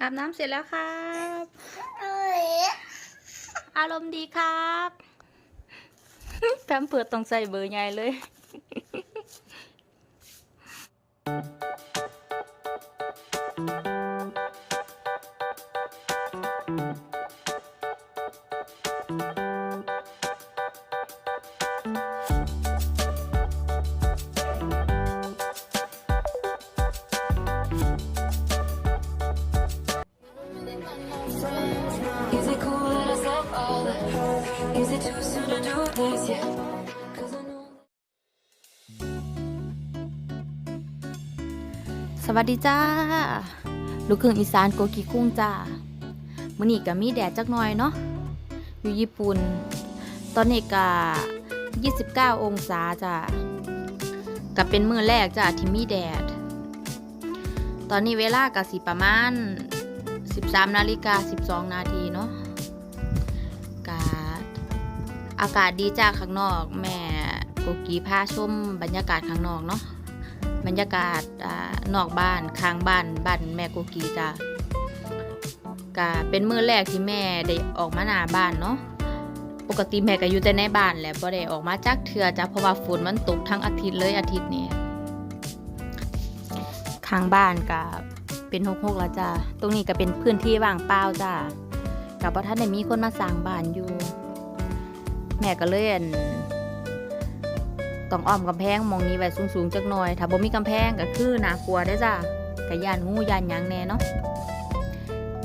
อาบน้ำเสร็จแล้วครับเอ้ยอารมณ์ดีครับแพมเปิดต้องใส่เบอร์ใหญ่เลย Is soon to do this yet? Cause I know. สวัสดีจ้า ลูกครึ่งอีสานโกกิคุ้งจ้ามื้อนี้ก็มีแดดจักหน่อยเนาะ อยู่ญี่ปุ่น ตอนนี้ก็29 องศาจ้าก็เป็นมื้อแรกจ้าที่มีแดด ตอนนี้เวลาก็สิประมาณ 13นาฬิกา12 นาที อากาศดีจ้าข้างนอก แม่โกกีพาชมบรรยากาศข้างนอกเนาะบรรยากาศอนอกบ้านข้างบ้านบ้านแม่โกกีจ้ะก็เป็นมื้อแรกที่แม่ได้ออกมาหน้าบ้านเนาะปกติแม่ก็อยู่แต่ในบ้านแหละบ่ได้ออกมาจักเทื่อจ้ะเพราะว่าฝนมันตกทั้งอาทิตย์เลยอาทิตย์นี้ข้างบ้านก็เป็นหกๆแล้วจ้ะตรงนี้ก็เป็นพื้นที่ว่างเปล่าจ้ะกับบ่ทันได้มีคนมาสร้างบ้านอยู่ แม่ก็เลยอั่นต้องอ้อมกำแพงมองนี้ไว้สูงๆจักหน่อย ถ้าบ่มีกำแพงก็คือน่ากลัวได้จ้ะกะยานงูยานหยังแน่เนาะ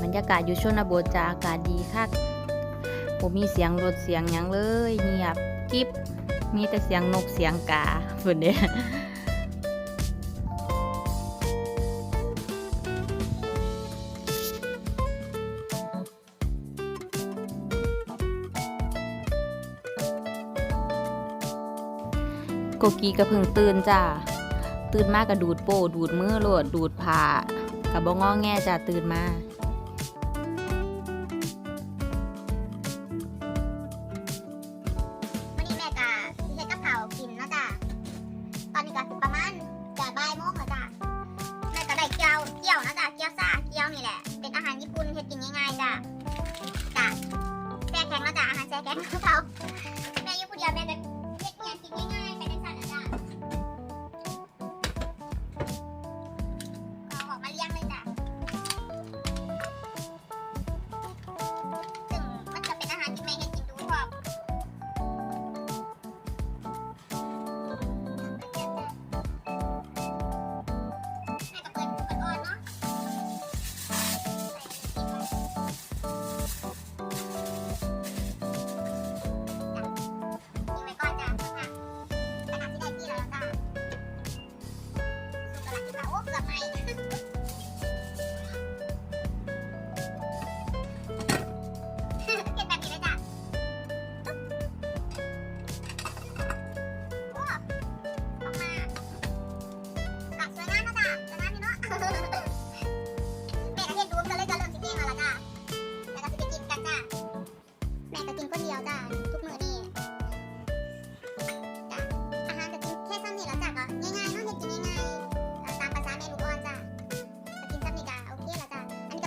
บรรยากาศอยู่ชนบทจ้ะอากาศดีคักบ่มีเสียงรถเสียงหยังเลยเงียบกิ๊บมีแต่เสียงนกเสียงกาเพิ่นเด้ โกกีก็เพิ่งตื่นจ้าตื่นมากก็ดูดโป้ดูดมือโลดดูดผ่ากับบงงอแง่จ้าตื่นมา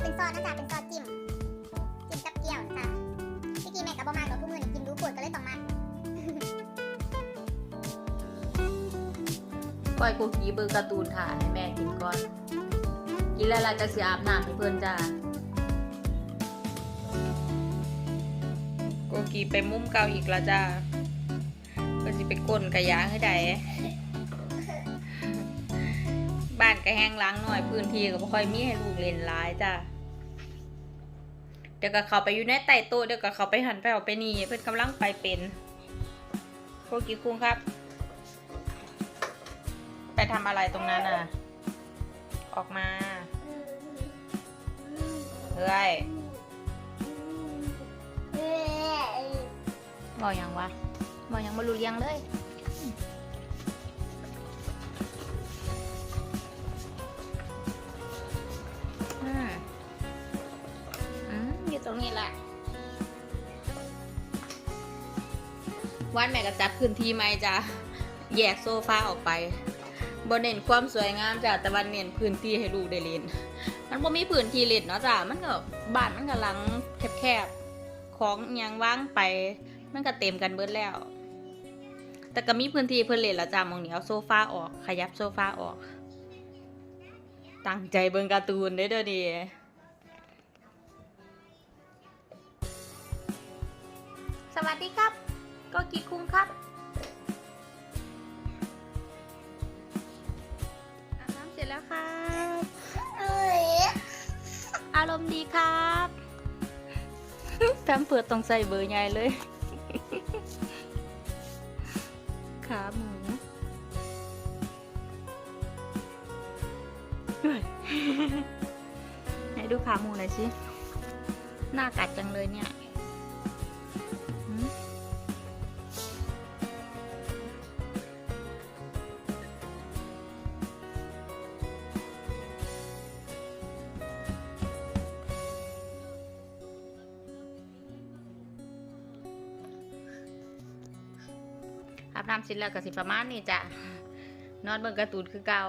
เป็นซอสนะจ๊ะเป็นซอสจิ้มจิ้มกับเกี๊ยวนะจ้ะที่กี้แม่ก็บ่มากดอกทุกมื้อนี่กินดูปวดก็เลยต้องมาก้อยโกกีเบิ่งการ์ตูนค่ะให้แม่กินก่อน กินแล้วล่ะจะสิอาบน้ำให้เพิ่นจ้าโกกีไปมุมเก่าอีกแล้วจ้าเพิ่นสิไปก้นกระยางให้ได้บ้านก็แห้งล้างหน่อยพื้นที่ก็บ่ค่อยมีให้ลูกเล่นหลายจ้าเดี๋ยวก็เขาไปอยู่ในใต้โต๊ะเดี๋ยวก็เขาไปหันไปเอาไปนี่เพิ่นกำลังไปเป็นโกกีคุงครับ ไปทำอะไรตรงนั้นอะ ออกมาเฮ้ยบอกยังวะบอกยังมารู้เรียงเลย วันแม่ก็จัดพื้นที่ใหม่จ้ะแยกโซฟาออกไปบนเน้นความสวยงามจ้ะแต่วันเน้นพื้นที่ให้ลูกได้เล่นมันบ่มีพื้นที่เล่นเนาะจ้ะมันก็บ้านมันก็หลังแคบๆของยังว่างไป มันก็เต็มกันเบิดแล้ว แต่ก็มีพื้นที่เพิ่นเล่นละจ้ะมองนี้เอาโซฟาออก ขยับโซฟาออก ตั้งใจเบิ่งการ์ตูนเด้เด้อดีสวัสดีครับ ก็กีคุ้งครับอาบน้ำเสร็จแล้วครับอ้ยอารมณ์ดีครับแพมเปิดต้องใส่เบอร์ใหญ่เลย ขาหมูเฮ้ยไหนดูขาหมูหน่อยสิ หน้ากัดจังเลยเนี่ย บน้ำเสร็จแล้วก็สิประมาณนี้จ้ะนอนเบิ่งการ์ตูนคือเก่า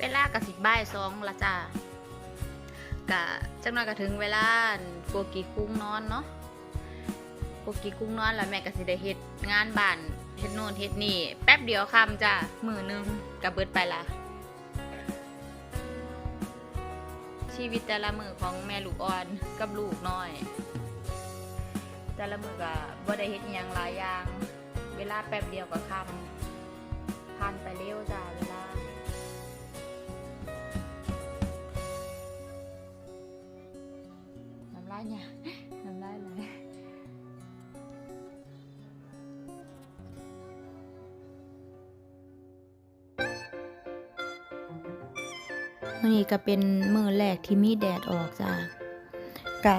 เวลากะสิบบ่ายสองละจ้ากะจังหน่อยก็ถึงเวลาโกกีกุ้งนอนเนาะโกกีกุ้งนอนแล้วแม่ก็สิได้เฮ็ดงานบ้าน เฮ็ดโน่นเฮ็ดนี่ แป๊บเดียวคำจ้ามือหนึงกะเบิดไปละชีวิตแต่ละมือของแม่ลูกอ่อนกับลูกน้อย แต่ละมือก็บ่ได้เฮ็ดอิหยังหลายอย่าง เวลาแป๊บเดียวก็คำผ่านไปเร็วจ้าเวลาน้ำลายเนี่ย มื่อนี้ก็เป็นมือแรกที่มีแดดออกจ้ะกะ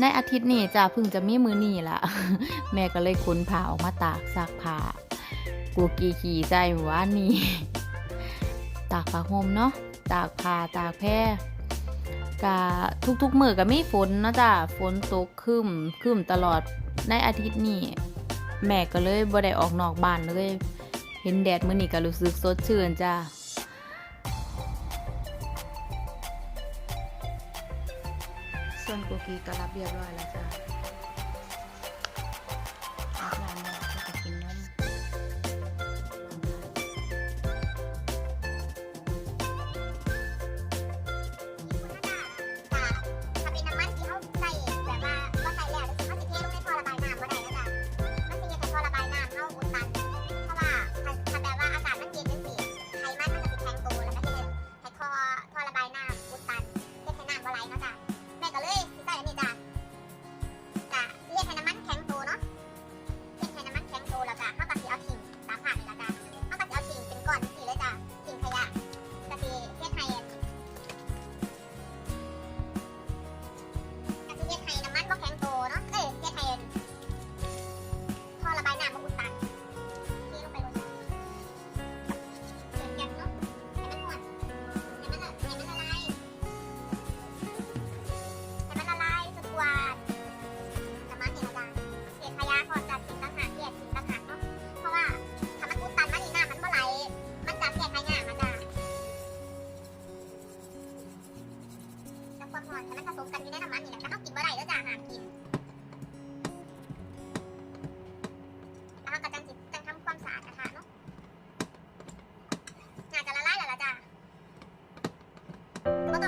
ในอาทิตย์นี้จ้ะเพิ่งจะมีมือนี่ละแม่ก็เลยขนผ้าออกมาตากซักผ้ากูกีขี่ใจหว่านนี้ตากผ้าห่มเนาะตากผ้าตากแพร่กะทุกๆมือก็มีฝนนะจ้ะฝนตกครึมครึมตลอดในอาทิตย์นี้แม่ก็เลยบ่ได้ออกนอกบ้านเลย เห็นแดดมื้อนี้ก็รู้สึกสดชื่นจ้า ส่วนโกกีก็รับเรียบร้อยแล้วจ้า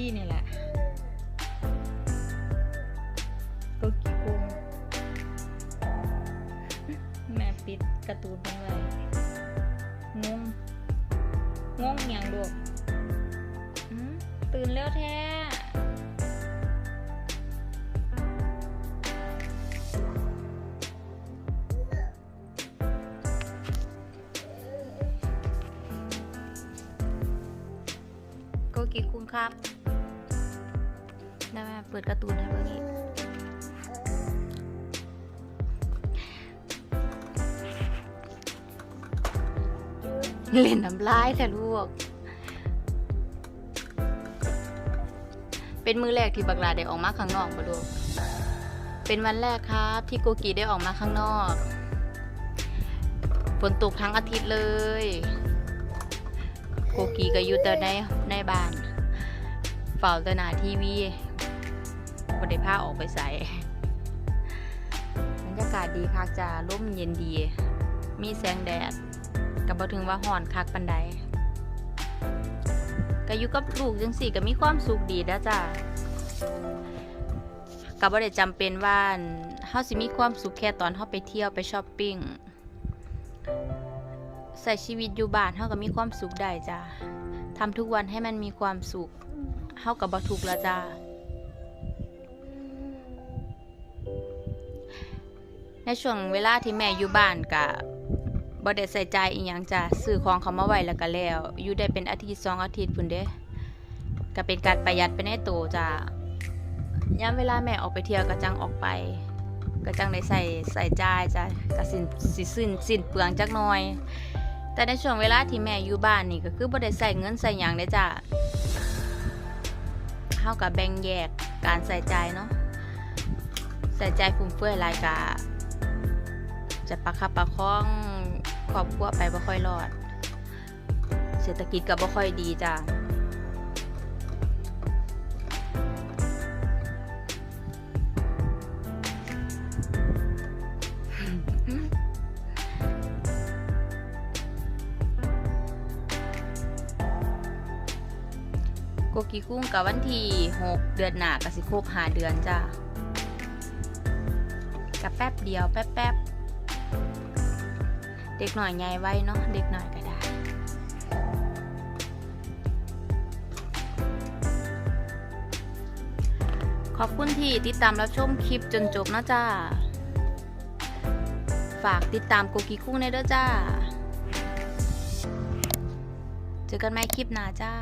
ที่นี่แหละก็กี่กุ้งแม่ปิดการ์ตูนเป็นไว้งงงงอย่างดกตื่นแล้วแท้โกกิคุงครับ ได้ไหมเปิดการ์ตูนให้เบิ่งอีกเล่นน้ำลายแต่ลูก เป็นมือแรกที่บักลาได้ออกมาข้างนอกบ่ลูก เป็นวันแรกครับที่โกกิได้ออกมาข้างนอกฝนตกทั้งอาทิตย์เลย โกกีก็อยู่แต่ในในบ้าน เฝ้าแต่หน้าทีวี บ่ได้าออกไปใส่บรรยากาศดีคักจ้าลมเย็นดี มีแสงแดดก็บ่ถึงว่าร้อนคักปานใดก็อยู่กับลูกจังสี่ก็มีความสุขดีนะจ้าก็บ่ได้จำเป็นว่าเฮาสิมีความสุขแค่ตอนเฮาไปเที่ยวไปช้อปปิ้งใส่ชีวิตอยู่บ้านเฮาก็มีความสุขได้จ้าทำทุกวันให้มันมีความสุขเฮากับบ่ทุกข์แล้วจ้า ในช่วงเวลาที่แม่อยู่บ้านกะบ่ได้ใส่ใจอีหยังจ้าซื้อของเขามาไว้แล้วก็แล้ว อยู่ได้เป็นอาทิตย์สองอาทิตย์พุ่นเด้ก็เป็นการประหยัดไปในตัวจ้ายามเวลาแม่ออกไปเที่ยวก็จังออกไป ก็จังได้ใส่ใส่ใจจ้ะก็สินสิสิ้นสิ้นเปลืองจักหน่อย แต่ในช่วงเวลาที่แม่อยู่บ้านนี่ก็คือบ่ได้ใส่เงินใส่หยังเด้จ้ะเฮากับแบ่งแยกการใส่ใจเนาะใส่ใจฟุ่มเฟือยหลายกะ จะประคับประคองครอบครัวไปบ่ค่อยรอด เศรษฐกิจก็บ่ค่อยดีจ้ะโกกิกุ้งกับวันที่ 6 เดือนหน้ากับสิครบ5เดือนจ้ากับแป๊บเดียวแป๊บแป๊บๆ เด็กหน่อยใหญ่ไว้เนาะเด็กหน่อยก็ได้ ขอบคุณที่ติดตามรับชมคลิปจนจบนะจ้า ฝากติดตามโกกิกุ้งในเด้อจ้า เจอกันใหม่คลิปหน้าจ้า